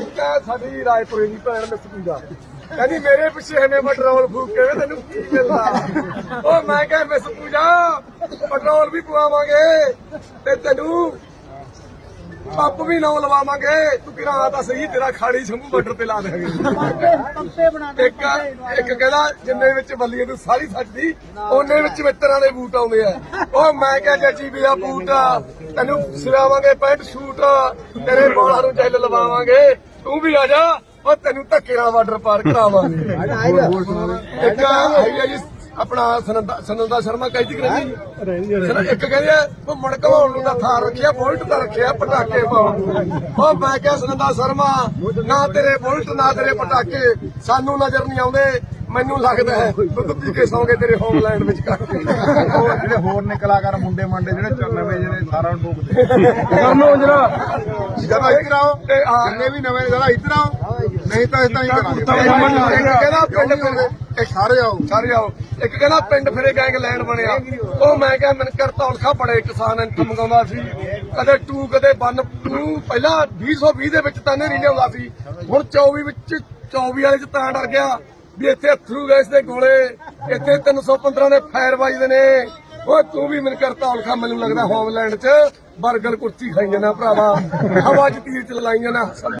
ਇੱਕ ਆ ਸਾਡੀ ਰਾਏਪੁਰੇ ਦੀ ਭੈਣ ਮਿਸ ਪੂਜਾ। ਕਹਿੰਦੀ, ਮੇਰੇ ਪਿੱਛੇ ਐਵੇਂ ਪੈਟਰੋਲ ਫੂਕ ਕੇ ਵੇ ਤੈਨੂੰ ਕੀ ਮਿਲਦਾ? ਉਹ ਮੈਂ ਕਿਹਾ, ਮਿਸ ਪੂਜਾ, ਪੈਟਰੋਲ ਵੀ ਪਵਾਵਾਂਗੇ ਤੇ ਤੈਨੂੰ ਪੱਪ ਵੀ ਨਾ ਲਵਾਵਾਂਗੇ। ਤੂੰ ਕਿਹੜਾ ਤਾਂ ਸਹੀ ਤੇਰਾ ਖਾੜੀ ਸ਼ੰਭੂ ਬਾਰਡਰ ਤੇ ਲਾ ਦੇਵਾਂਗੇ। ਪੱਪੇ ਬਣਾ ਦੇ ਇੱਕ ਇੱਕ ਕਹਿੰਦਾ ਜਿੰਨੇ ਵਿੱਚ ਬੱਲੀਏ ਤੂੰ ਸਾਰੀ ਸੱਜਦੀ ਉਹਨੇ ਵਿੱਚ ਮਿੱਤਰਾਂ ਦੇ ਬੂਟ ਆਉਂਦੇ ਆ। ਉਹ ਮੈਂ ਕਿਹਾ ਚਾਚੀ ਵੀ ਆ ਬੂਟ ਤੈਨੂੰ ਸਿਲਾਵਾਂਗੇ ਪੈਂਟ ਸ਼ੂਟ ਤੇਰੇ ਬਾਲਾਂ ਨੂੰ ਚੱਲ ਲਵਾਵਾਂਗੇ। ਤੂੰ ਵੀ ਆ ਜਾ ਉਹ ਤੈਨੂੰ ਧੱਕੇ ਨਾਲ ਬਾਰਡਰ ਪਾਰ ਕਰਾਵਾਂਗੇ। ਇੱਕ ਹੈਗੀ ਆ ਜੀ ਆਪਣਾ ਸਨੰਦਾ ਸ਼ਰਮਾ ਕਹਿੰਦੀ ਕਿ ਨਹੀਂ? ਇੱਕ ਕਹਿੰਦੇ ਆ, ਉਹ ਮੁੜ ਘਵਾਉਣ ਨੂੰ ਤਾਂ ਥਾਰ ਰੱਖਿਆ ਬੁਲਟ ਤਾਂ ਰੱਖਿਆ ਪਟਾਕੇ ਪਾਉਣ ਉਹ ਮੈਂ ਕਿਹਾ ਸਨੰਦਾ ਸ਼ਰਮਾ ਨਾ ਤੇਰੇ ਬੁਲਟ ਨਾ ਤੇਰੇ ਪਟਾਕੇ ਸਾਨੂੰ ਨਜ਼ਰ ਨਹੀਂ ਆਉਂਦੇ ਮੈਨੂੰ ਲੱਗਦਾ ਹੈ ਦੁੱਧ ਪੀ ਕੇ ਸੌਂਗੇ ਤੇਰੇ ਹੋਮਲੈਂਡ ਵਿੱਚ ਕਰਕੇ ਹੋਰ ਜਿਹੜੇ ਹੋਰ ਨੇ ਕਲਾਕਾਰ ਮੁੰਡੇ ਮੰਡੇ ਜਿਹੜੇ ਚ- ਨਵੇਂ ਜਿਹੜੇ ਸਾਰਿਆਂ ਨੂੰ ਠੋਕਦੇ ਕਰਨੋ ਜਰਾ। ਜਦੋਂ ਇੱਧਰ ਆਓ ਤੇ ਆ। ਜਿੰਨੇ ਵੀ ਨਵੇਂ ਜਰਾ ਇੱਧਰ ਆਓ। ਨਹੀਂ ਤਾਂ ਇਦਾਂ ਹੀ ਕਰਾਂਗੇ। ਕਹਿੰਦਾ ਪਿੰਡ ਫਿਰੇ ਇਹ ਸਾਰੇ ਆਓ। ਸਾਰੇ ਆਓ। ਇੱਕ ਕਹਿੰਦਾ ਪਿੰਡ ਫਿਰੇ ਗੈਂਗ ਲੈਣ ਬਣਿਆ। ਉਹ ਮੈਂ ਕਿਹਾ ਮਨਕਰ ਧੌਲਖਾ ਬੜੇ ਕਿਸਾਨ ਇੰਟ ਮੰਗਾਉਂਦਾ ਸੀ। ਕਦੇ ਟੂ ਕਦੇ ਬੰਨ ਟੂ ਪਹਿਲਾਂ 220 ਦੇ ਵਿੱਚ ਤਾਂ ਨਹੀਂ ਲਿਆਉਂਦਾ ਸੀ। ਹੁਣ 24 ਵਿੱਚ 24 ਵਾਲੇ ਚ ਤਾਂ ਡਰ ਗਿਆ ਵੀ ਇੱਥੇ ਅਥਰੂ ਗੈਸ ਦੇ ਗੋਲੇ ਇੱਥੇ 315 ਦੇ ਫਾਇਰ ਵੱਜਦੇ ਨੇ। ਉਹ ਤੂੰ ਵੀ ਮਨਕਰ ਧੌਲਖਾ ਮੈਨੂੰ ਲੱਗਦਾ ਹੋਮਲੈਂਡ ਚ। ਬਰਗਰ ਕੁਰਸੀ ਖਾਈ ਜਾਣਾ ਭਰਾਵਾ। ਹਵਾ ਚ ਤੀਰ ਚ ਲਾਈ ਜਾਣਾ